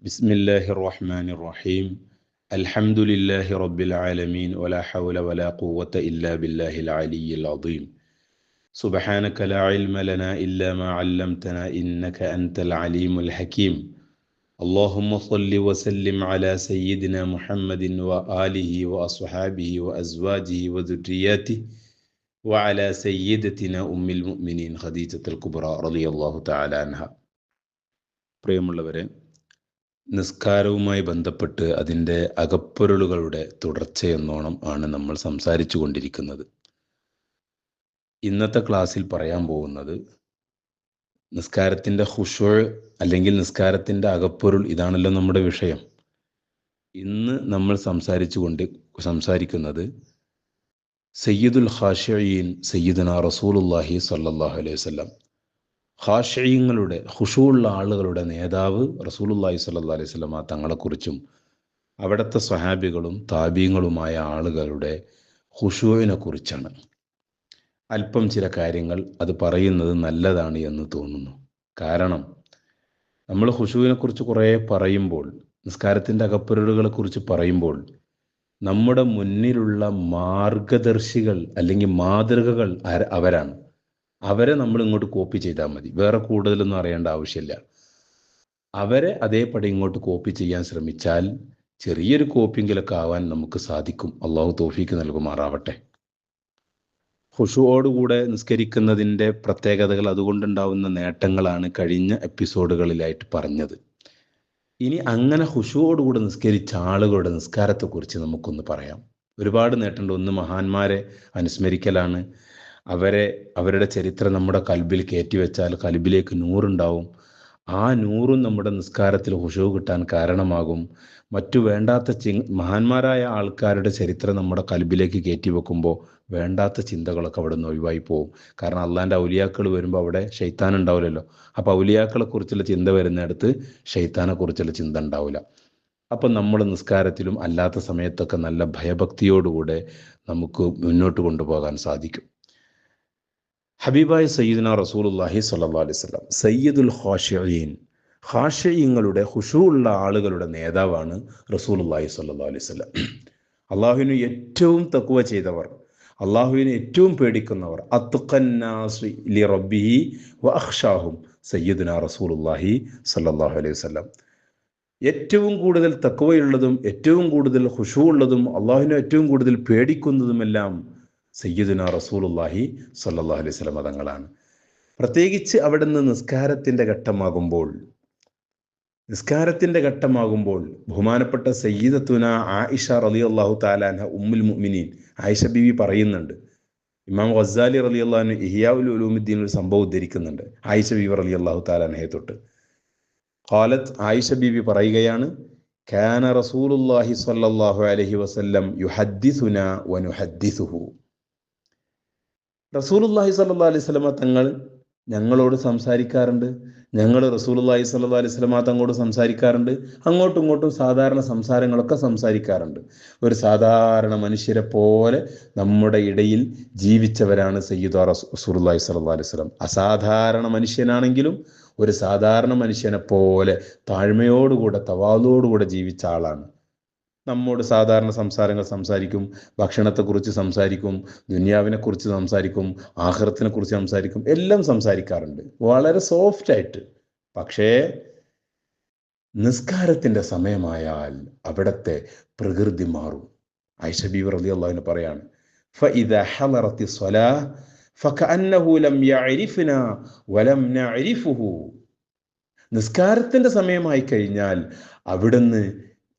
بسم الله الرحمن الرحيم الحمد لله رب العالمين ولا حول ولا قوة إلا بالله العلي العظيم سبحانك لا علم لنا إلا ما علمتنا إنك أنت العليم الحكيم اللهم صل وسلم على سيدنا محمد وآله وأصحابه وأزواجه وذرياته وعلى سيدتنا أم المؤمنين خديجة الكبرى رضي الله تعالى عنها പ്രിയമുള്ളവരെ നിസ്കാരവുമായി ബന്ധപ്പെട്ട് അതിന്റെ അകപ്പൊരുളുകളുടെ തുടർച്ചയെന്നോണം ആണ് നമ്മൾ സംസാരിച്ചു കൊണ്ടിരിക്കുന്നത്. ഇന്നത്തെ ക്ലാസ്സിൽ പറയാൻ പോകുന്നത് നിസ്കാരത്തിന്റെ ഹുഷോൾ അല്ലെങ്കിൽ നിസ്കാരത്തിന്റെ അകപ്പൊരുൾ ഇതാണല്ലോ നമ്മുടെ വിഷയം. ഇന്ന് നമ്മൾ സംസാരിച്ചു കൊണ്ട് സംസാരിക്കുന്നത് സയ്യിദുൽ ഹാഷീൻ സയ്യിദുന റസൂലുല്ലാഹി സല്ലാഹു അലൈഹി വസല്ലം ഖാഷിയങ്ങളുടെ ഹുഷുള്ള ആളുകളുടെ നേതാവ് റസൂലുല്ലാഹി സല്ലാ അലൈഹി സ്വലമ തങ്ങളെക്കുറിച്ചും അവിടുത്തെ സ്വഹാബികളും താബീങ്ങളുമായ ആളുകളുടെ ഹുഷുവിനെ കുറിച്ചാണ് അല്പം ചില കാര്യങ്ങൾ അത് പറയുന്നത് നല്ലതാണ് എന്ന് തോന്നുന്നു. കാരണം നമ്മൾ ഹുഷുവിനെ കുറിച്ച് കുറേ പറയുമ്പോൾ നിസ്കാരത്തിന്റെ അകപ്പൊരുളുകളെ കുറിച്ച് പറയുമ്പോൾ നമ്മുടെ മുന്നിലുള്ള മാർഗദർശികൾ അല്ലെങ്കിൽ മാതൃകകൾ അവരാണ്. അവരെ നമ്മൾ ഇങ്ങോട്ട് കോപ്പി ചെയ്താൽ മതി. വേറെ കൂടുതലൊന്നും അറിയേണ്ട ആവശ്യമില്ല. അവരെ അതേപടി ഇങ്ങോട്ട് കോപ്പി ചെയ്യാൻ ശ്രമിച്ചാൽ ചെറിയൊരു കോപ്പിയെങ്കിലൊക്കെ ആവാൻ നമുക്ക് സാധിക്കും. അള്ളാഹു തോഫിക്ക് നൽകുമാറാവട്ടെ. ഹുഷുവോടുകൂടെ നിസ്കരിക്കുന്നതിന്റെ പ്രത്യേകതകൾ അതുകൊണ്ടുണ്ടാവുന്ന നേട്ടങ്ങളാണ് കഴിഞ്ഞ എപ്പിസോഡുകളിലായിട്ട് പറഞ്ഞത്. ഇനി അങ്ങനെ ഹുഷുവോടുകൂടെ നിസ്കരിച്ച ആളുകളുടെ നിസ്കാരത്തെക്കുറിച്ച് നമുക്കൊന്ന് പറയാം. ഒരുപാട് നേട്ടമുണ്ട്. ഒന്ന് മഹാന്മാരെ അനുസ്മരിക്കലാണ്. അവരെ അവരുടെ ചരിത്രം നമ്മുടെ കൽബിൽ കയറ്റിവെച്ചാൽ കൽബിലേക്ക് നൂറുണ്ടാവും. ആ നൂറും നമ്മുടെ നിസ്കാരത്തിൽ ഹുഷു കിട്ടാൻ കാരണമാകും. മറ്റു വേണ്ടാത്ത ചി മഹാന്മാരായ ആൾക്കാരുടെ ചരിത്രം നമ്മുടെ കൽബിലേക്ക് കയറ്റി വെക്കുമ്പോൾ വേണ്ടാത്ത ചിന്തകളൊക്കെ അവിടെ നിന്ന് ഒഴിവായി പോകും കാരണം അള്ളാന്റെ ഔലിയാക്കൾ വരുമ്പോൾ അവിടെ ഷെയ്ത്താൻ ഉണ്ടാവില്ലല്ലോ. അപ്പോൾ ഔലിയാക്കളെ കുറിച്ചുള്ള ചിന്ത വരുന്നിടത്ത് ഷെയ്ത്താനെ കുറിച്ചുള്ള ചിന്ത ഉണ്ടാവില്ല. അപ്പം നമ്മൾ നിസ്കാരത്തിലും അല്ലാത്ത സമയത്തൊക്കെ നല്ല ഭയഭക്തിയോടുകൂടെ നമുക്ക് മുന്നോട്ട് കൊണ്ടുപോകാൻ സാധിക്കും. ഹബീബായ സയ്യിദ്ന റസൂലുല്ലാഹി സല്ലാ അലൈഹി സ്വലം സയ്യിദുൽ ഖാഷിയീൻ ഹാഷയങ്ങളുടെ ഹുഷുള്ള ആളുകളുടെ നേതാവാണ് റസൂലുല്ലാഹി സല്ലാ അലൈഹി സ്വലം അള്ളാഹുവിന് ഏറ്റവും തക്കുവ ചെയ്തവർ അള്ളാഹുവിനെ ഏറ്റവും പേടിക്കുന്നവർ അത്തുഖന്നാസ്ലി റബ്ബിഹി വ അഖ്ഷാഹും സയ്യിദുന റസൂലുല്ലാഹി സല്ലാഹു അലൈഹി വസല്ലം. ഏറ്റവും കൂടുതൽ തക്കുവയുള്ളതും ഏറ്റവും കൂടുതൽ ഹുഷു ഉള്ളതും അള്ളാഹുവിനെ ഏറ്റവും കൂടുതൽ പേടിക്കുന്നതുമെല്ലാം സയ്യിദുന റസൂലുല്ലാഹി സല്ലാഹു അലൈഹി സ്വലം തങ്ങളാണ്. പ്രത്യേകിച്ച് അവിടുന്ന് നിസ്കാരത്തിന്റെ ഘട്ടമാകുമ്പോൾ നിസ്കാരത്തിന്റെ ഘട്ടമാകുമ്പോൾ ബഹുമാനപ്പെട്ട സയ്യിദത്തുന ആയിഷ റലി അള്ളാഹു താലാൻഹ ഉമ്മുൽ മുഅ്മിനീൻ ആയിഷ ബീവി പറയുന്നുണ്ട്. ഇമാം ഗസാലി റലി അള്ളാഹു ഇഹിയാവുൽ ഉലൂമുദ്ദീൻ ഒരു സംഭവം ഉദ്ധരിക്കുന്നുണ്ട് ആയിഷ ബീവി റലി അള്ളാഹു താലാൻഹയെ തൊട്ട്. ഖാലത്ത് ആയിഷ ബീവി പറയുകയാണ് കാന റസൂലുല്ലാഹി സ്വല്ലല്ലാഹു അലൈഹി വസല്ലം യുഹദ്ദിസുന വനുഹദ്ദിസുഹു. റസൂലുല്ലാഹി സല്ലാ അലൈഹി വസല്ലമ തങ്ങൾ ഞങ്ങളോട് സംസാരിക്കാറുണ്ട്. ഞങ്ങൾ റസൂലുല്ലാഹി സല്ലാ അലൈഹി വസല്ലമ തങ്ങളോട് സംസാരിക്കാറുണ്ട്. അങ്ങോട്ടും ഇങ്ങോട്ടും സാധാരണ സംസാരങ്ങളൊക്കെ സംസാരിക്കാറുണ്ട്. ഒരു സാധാരണ മനുഷ്യരെ പോലെ നമ്മുടെ ഇടയിൽ ജീവിച്ചവരാണ് സയ്യിദ് റസൂലുല്ലാഹി സല്ലാ അലൈഹി വസല്ലം. അസാധാരണ മനുഷ്യനാണെങ്കിലും ഒരു സാധാരണ മനുഷ്യനെ പോലെ താഴ്മയോടുകൂടെ തവാലോടുകൂടെ ജീവിച്ച ആളാണ്. നമ്മോട് സാധാരണ സംസാരങ്ങൾ സംസാരിക്കും ഭക്ഷണത്തെക്കുറിച്ച് സംസാരിക്കും ദുനിയാവിനെ കുറിച്ച് സംസാരിക്കും ആഹ്റത്തിനെ കുറിച്ച് സംസാരിക്കും എല്ലാം സംസാരിക്കാറുണ്ട് വളരെ സോഫ്റ്റ് ആയിട്ട് പക്ഷേ നിസ്കാരത്തിൻ്റെ സമയമായാൽ അവിടത്തെ പ്രകൃതി മാറും ഐഷ ബീവർ അലി അള്ളാഹുവിന് പറയാണ് فإذا حضرت الصلاة فكأنه لم يعرفنا ولم نعرفه നിസ്കാരത്തിൻ്റെ സമയമായി കഴിഞ്ഞാൽ അവിടുന്ന്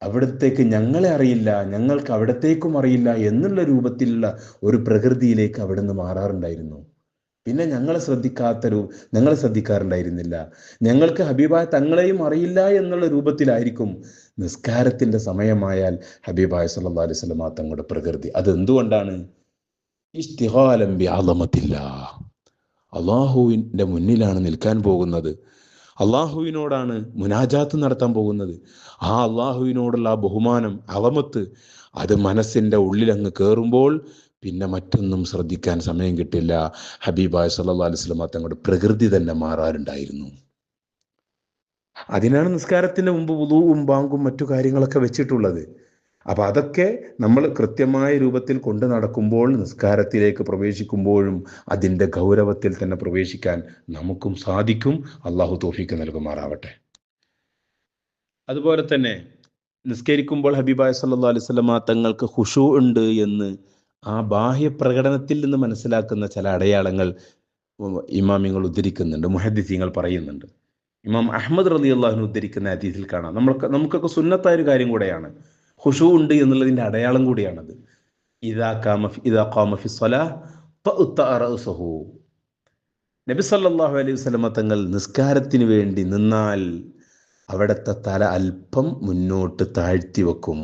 അവിടത്തേക്ക് ഞങ്ങളെ അറിയില്ല ഞങ്ങൾക്ക് അവിടത്തേക്കും അറിയില്ല എന്നുള്ള രൂപത്തിലുള്ള ഒരു പ്രകൃതിയിലേക്ക് അവിടുന്ന് മാറാറുണ്ടായിരുന്നു. പിന്നെ ഞങ്ങളെ ശ്രദ്ധിക്കാത്ത രൂ ഞങ്ങളെ ശ്രദ്ധിക്കാറുണ്ടായിരുന്നില്ല. ഞങ്ങൾക്ക് ഹബീബായ തങ്ങളെയും അറിയില്ല എന്നുള്ള രൂപത്തിലായിരിക്കും നിസ്കാരത്തിന്റെ സമയമായാൽ ഹബീബായ സല്ലാ അലൈഹി സ്വലമാ തങ്ങളുടെ പ്രകൃതി. അതെന്തുകൊണ്ടാണ്? ഇഷ്തിഹാലംബി ആലമത്തില്ല അള്ളാഹുവിന്റെ മുന്നിലാണ് നിൽക്കാൻ പോകുന്നത്. അള്ളാഹുവിനോടാണ് മുനാജാത്ത് നടത്താൻ പോകുന്നത്. ആ അള്ളാഹുവിനോടുള്ള ആ ബഹുമാനം അവമത്ത് അത് മനസ്സിന്റെ ഉള്ളിലങ്ങ് കയറുമ്പോൾ പിന്നെ മറ്റൊന്നും ശ്രദ്ധിക്കാൻ സമയം കിട്ടില്ല. ഹബീബായ് സല്ലാ അലൈഹി സ്വലമ തങ്ങളുടെ പ്രകൃതി തന്നെ മാറാറുണ്ടായിരുന്നു. അതിനാണ് നിസ്കാരത്തിന് മുമ്പ് വുളുവും ബാങ്കും മറ്റു കാര്യങ്ങളൊക്കെ വെച്ചിട്ടുള്ളത്. അപ്പം അതൊക്കെ നമ്മൾ കൃത്യമായ രൂപത്തിൽ കൊണ്ടു നടക്കുമ്പോൾ നിസ്കാരത്തിലേക്ക് പ്രവേശിക്കുമ്പോഴും അതിന്റെ ഗൗരവത്തിൽ തന്നെ പ്രവേശിക്കാൻ നമുക്കും സാധിക്കും. അള്ളാഹു തോഫിക്ക് നൽകുമാറാവട്ടെ. അതുപോലെ തന്നെ നിസ്കരിക്കുമ്പോൾ ഹബീബായ് സല്ലാ അലിസ്ലമ തങ്ങൾക്ക് ഹുഷു ഉണ്ട് എന്ന് ആ ബാഹ്യ പ്രകടനത്തിൽ നിന്ന് മനസ്സിലാക്കുന്ന ചില അടയാളങ്ങൾ ഇമാമിങ്ങൾ ഉദ്ധരിക്കുന്നുണ്ട് മുഹദ്ദിസീങ്ങൾ പറയുന്നുണ്ട്. ഇമാം അഹമ്മദ് റലി അള്ളാഹുനെ ഉദ്ധരിക്കുന്ന അതീതിൽ കാണാം. നമ്മൾക്ക് നമുക്കൊക്കെ സുന്നത്തായ ഒരു കാര്യം കൂടെയാണ്. ഹുഷു ഉണ്ട് എന്നുള്ളതിന്റെ അടയാളം കൂടിയാണത്. ഇതാ കാമഫി ഇതാ കാമഫി സ്വലാ സഹു നബി സല്ലാഹു അലൈഹി വസ്ലമ തങ്ങൾ നിസ്കാരത്തിന് വേണ്ടി നിന്നാൽ അവിടുത്തെ തല അല്പം മുന്നോട്ട് താഴ്ത്തി വെക്കും.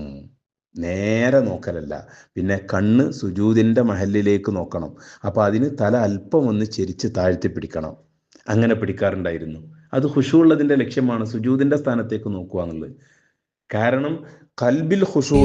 നേരെ നോക്കലല്ല. പിന്നെ കണ്ണ് സുജൂതിന്റെ മഹലിലേക്ക് നോക്കണം. അപ്പോൾ അതിന് തല അല്പം ഒന്ന് ചെരിച്ച് താഴ്ത്തി പിടിക്കണം. അങ്ങനെ പിടിക്കാറുണ്ടായിരുന്നു. അത് ഹുഷുള്ളതിന്റെ ലക്ഷ്യമാണ് സുജൂതിന്റെ സ്ഥാനത്തേക്ക് നോക്കുക എന്നുള്ളത്. കാരണം കൽബിൽ ഹുഷു